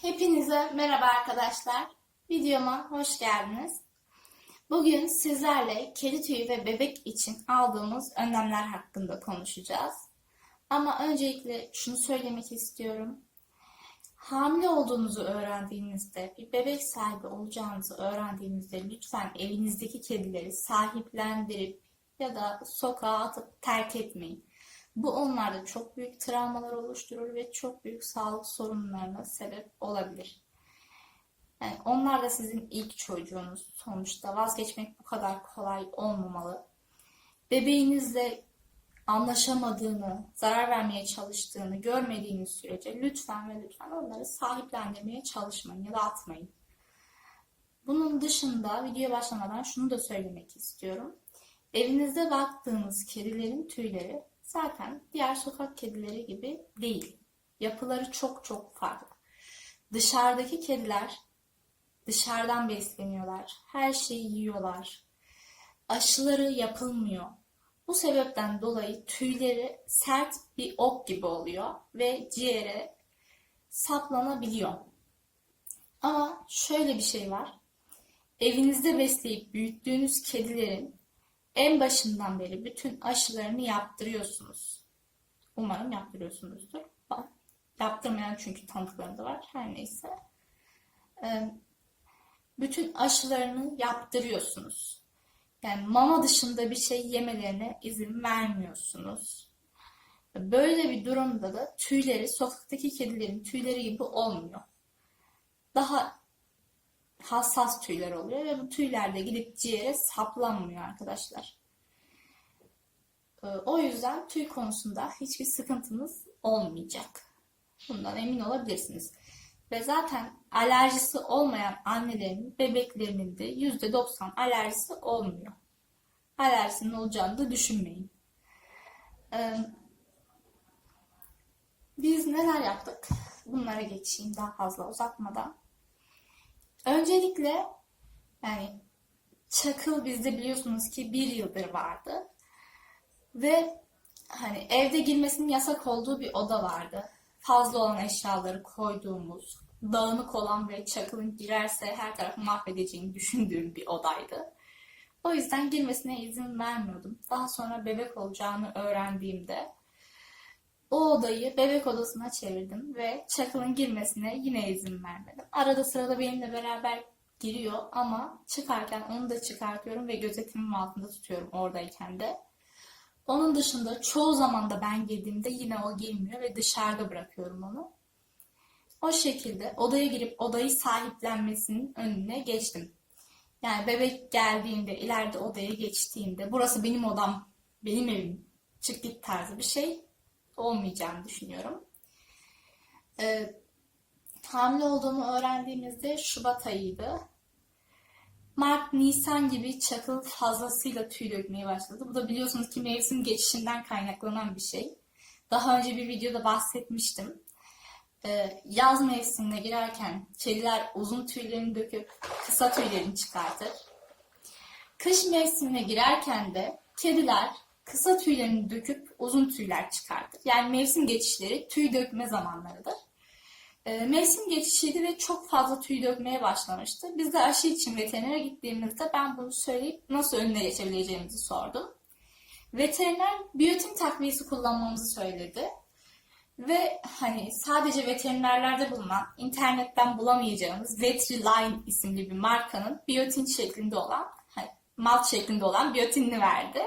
Hepinize merhaba arkadaşlar. Videoma hoş geldiniz. Bugün sizlerle kedi tüyü ve bebek için aldığımız önlemler hakkında konuşacağız. Ama öncelikle şunu söylemek istiyorum. Hamile olduğunuzu öğrendiğinizde, bir bebek sahibi olacağınızı öğrendiğinizde lütfen evinizdeki kedileri sahiplendirip ya da sokağa atıp terk etmeyin. Bu onlarda çok büyük travmalar oluşturur ve çok büyük sağlık sorunlarına sebep olabilir. Yani onlar da sizin ilk çocuğunuz sonuçta. Vazgeçmek bu kadar kolay olmamalı. Bebeğinizle anlaşamadığını, zarar vermeye çalıştığını görmediğiniz sürece lütfen ve lütfen onları sahiplendirmeye çalışmayın ya da atmayın. Bunun dışında videoya başlamadan şunu da söylemek istiyorum. Evinizde baktığınız kedilerin tüyleri zaten diğer sokak kedileri gibi değil. Yapıları çok çok farklı. Dışarıdaki kediler dışarıdan besleniyorlar. Her şeyi yiyorlar. Aşıları yapılmıyor. Bu sebepten dolayı tüyleri sert bir ok gibi oluyor ve ciğere saplanabiliyor. Ama şöyle bir şey var. Evinizde besleyip büyüttüğünüz kedilerin en başından beri bütün aşılarını yaptırıyorsunuz. Umarım yaptırıyorsunuzdur. Bak, Yaptırmayan çünkü tanıdıklarım da var. Her neyse. Ee, Bütün aşılarını yaptırıyorsunuz. Yani mama dışında bir şey yemelerine izin vermiyorsunuz. Böyle bir durumda da tüyleri sokaktaki kedilerin tüyleri gibi olmuyor. Daha hassas tüyler oluyor ve bu tüyler de gidip ciğere saplanmıyor arkadaşlar. Ee, O yüzden tüy konusunda hiçbir sıkıntınız olmayacak. Bundan emin olabilirsiniz. Ve zaten alerjisi olmayan annelerin bebeklerinin de %90 alerjisi olmuyor. Alerjisinin olacağını da düşünmeyin. Ee, Biz neler yaptık? Bunlara geçeyim daha fazla uzatmadan. Öncelikle yani çakıl bizde biliyorsunuz ki bir yıldır vardı. Ve hani evde girmesinin yasak olduğu bir oda vardı. Fazla olan eşyaları koyduğumuz, dağınık olan ve çakılın girerse her tarafı mahvedeceğini düşündüğüm bir odaydı. O yüzden girmesine izin vermiyordum. Daha sonra bebek olacağını öğrendiğimde o odayı bebek odasına çevirdim ve Çakıl'ın girmesine yine izin vermedim. Arada sırada benimle beraber giriyor ama çıkarken onu da çıkartıyorum ve gözetimim altında tutuyorum oradayken de. Onun dışında çoğu zaman da ben girdiğimde yine o girmiyor ve dışarıda bırakıyorum onu. O şekilde odaya girip odayı sahiplenmesinin önüne geçtim. Yani bebek geldiğinde, ileride odaya geçtiğinde burası benim odam, benim evim, çık git tarzı bir şey olmayacağını düşünüyorum. Ee, hamile olduğumu öğrendiğimizde Şubat ayıydı. Mart, Nisan gibi çakıl fazlasıyla tüy dökmeye başladı. Bu da biliyorsunuz ki mevsim geçişinden kaynaklanan bir şey. Daha önce bir videoda bahsetmiştim. Ee, yaz mevsimine girerken kediler uzun tüylerini döküp kısa tüylerini çıkartır. Kış mevsimine girerken de kediler kısa tüylerini döküp uzun tüyler çıkartır. Yani mevsim geçişleri tüy dökme zamanlarıdır. Ee, mevsim geçişiydi ve çok fazla tüy dökmeye başlamıştı. Biz de aşı için veterinere gittiğimizde ben bunu söyleyip nasıl önüne geçebileceğimizi sordum. Veteriner biyotin takviyesi kullanmamızı söyledi. Ve hani sadece veterinerlerde bulunan, internetten bulamayacağımız Vetriline isimli bir markanın biyotin şeklinde olan, hani malt şeklinde olan biyotinini verdi.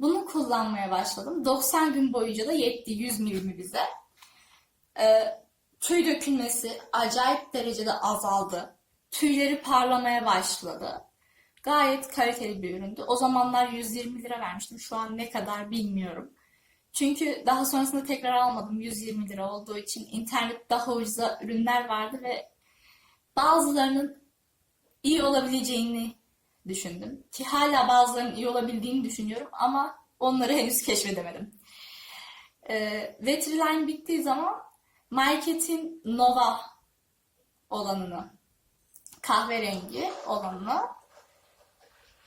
Bunu kullanmaya başladım. 90 gün boyunca da yetti 100 milimi bize. Ee, tüy dökülmesi acayip derecede azaldı. Tüyleri parlamaya başladı. Gayet kaliteli bir üründü. O zamanlar 120 lira vermiştim. Şu an ne kadar bilmiyorum. Çünkü daha sonrasında tekrar almadım 120 lira olduğu için. İnternet daha ucuza ürünler vardı ve bazılarının iyi olabileceğini düşündüm. Ki hala bazılarının iyi olabildiğini düşünüyorum ama onları henüz keşfedemedim. Ee, Vetriline bittiği zaman Market'in Nova olanını, kahverengi olanını,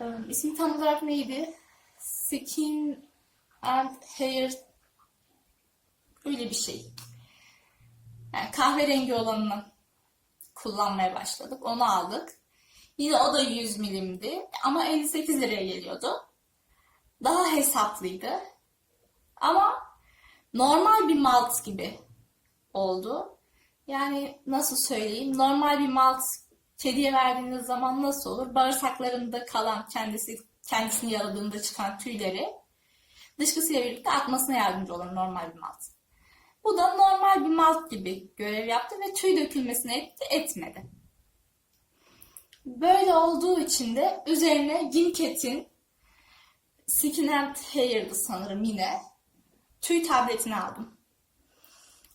e, ismi tam olarak neydi? Skin and Hair öyle bir şey. Yani kahverengi olanını kullanmaya başladık. Onu aldık. Yine o da 100 milimdi ama 58 liraya geliyordu. Daha hesaplıydı. Ama normal bir malt gibi oldu. Yani nasıl söyleyeyim? Normal bir malt kediye verdiğiniz zaman nasıl olur? Bağırsaklarında kalan kendisi kendisini yaladığında çıkan tüyleri dışkısıyla birlikte atmasına yardımcı olur normal bir malt. Bu da normal bir malt gibi görev yaptı ve tüy dökülmesine etti, etmedi. Böyle olduğu için de üzerine Ginket'in Skin and Hair'dı sanırım yine. Tüy tabletini aldım.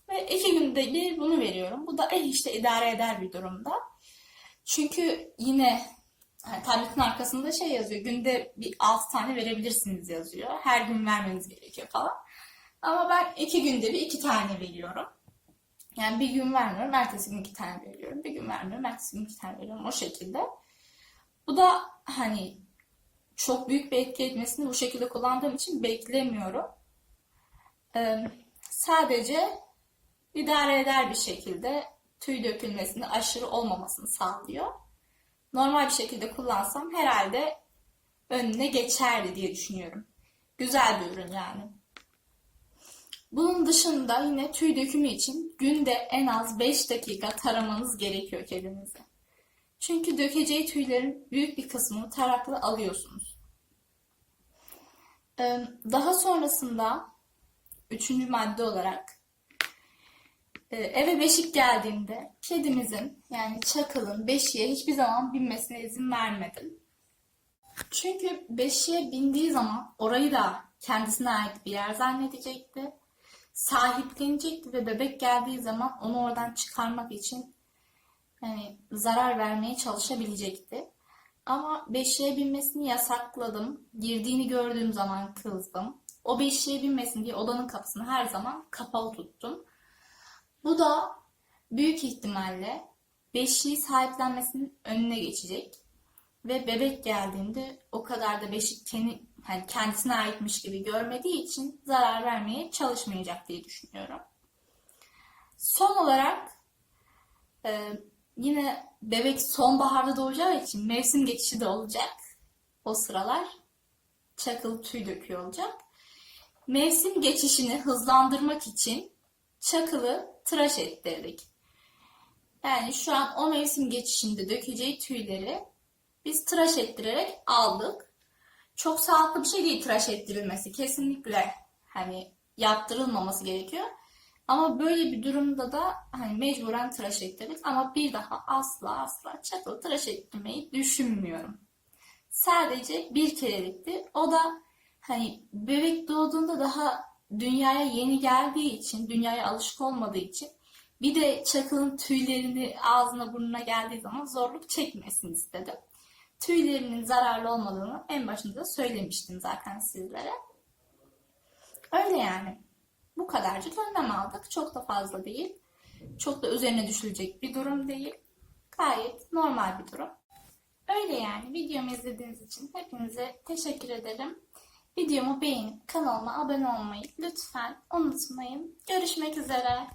Ve iki günde bir bunu veriyorum. Bu da eh işte idare eder bir durumda. Çünkü yine yani tabletin arkasında şey yazıyor. Günde bir 6 tane verebilirsiniz yazıyor. Her gün vermeniz gerekiyor falan. Ama ben iki günde bir iki tane veriyorum. Yani bir gün vermiyorum, ertesi gün iki tane veriyorum. Bir gün vermiyorum, ertesi gün iki tane veriyorum. O şekilde. Bu da hani çok büyük bir etki etmesini bu şekilde kullandığım için beklemiyorum. Ee, sadece idare eder bir şekilde tüy dökülmesini aşırı olmamasını sağlıyor. Normal bir şekilde kullansam herhalde önüne geçerdi diye düşünüyorum. Güzel bir ürün yani. Bunun dışında yine tüy dökümü için günde en az 5 dakika taramanız gerekiyor kedinizi. Çünkü dökeceği tüylerin büyük bir kısmını tarakla alıyorsunuz. Ee, Daha sonrasında üçüncü madde olarak e, eve beşik geldiğinde kedimizin yani çakılın beşiğe hiçbir zaman binmesine izin vermedim. Çünkü beşiğe bindiği zaman orayı da kendisine ait bir yer zannedecekti. Sahiplenecekti ve bebek geldiği zaman onu oradan çıkarmak için yani zarar vermeye çalışabilecekti. Ama beşiğe binmesini yasakladım. Girdiğini gördüğüm zaman kızdım. O beşiğe binmesin diye odanın kapısını her zaman kapalı tuttum. Bu da büyük ihtimalle beşiği sahiplenmesinin önüne geçecek. Ve bebek geldiğinde o kadar da beşik kendi, hani kendisine aitmiş gibi görmediği için zarar vermeye çalışmayacak diye düşünüyorum. Son olarak e, yine bebek sonbaharda doğacağı için mevsim geçişi de olacak. O sıralar çakıl tüy döküyor olacak. Mevsim geçişini hızlandırmak için çakılı tıraş ettirdik. Yani şu an o mevsim geçişinde dökeceği tüyleri biz tıraş ettirerek aldık. Çok sağlıklı bir şey değil tıraş ettirilmesi. Kesinlikle hani yaptırılmaması gerekiyor. Ama böyle bir durumda da hani mecburen tıraş ettirdik. Ama bir daha asla asla çakıl tıraş ettirmeyi düşünmüyorum. Sadece bir kerelikti. O da hani bebek doğduğunda daha dünyaya yeni geldiği için, dünyaya alışık olmadığı için bir de çakılın tüylerini ağzına burnuna geldiği zaman zorluk çekmesin istedim. Tüylerinin zararlı olmadığını en başında da söylemiştim zaten sizlere. Öyle yani. Bu kadarcık önlem aldık. Çok da fazla değil. Çok da üzerine düşülecek bir durum değil. Gayet normal bir durum. Öyle yani. Videomu izlediğiniz için hepinize teşekkür ederim. Videomu beğenip kanalıma abone olmayı lütfen unutmayın. Görüşmek üzere.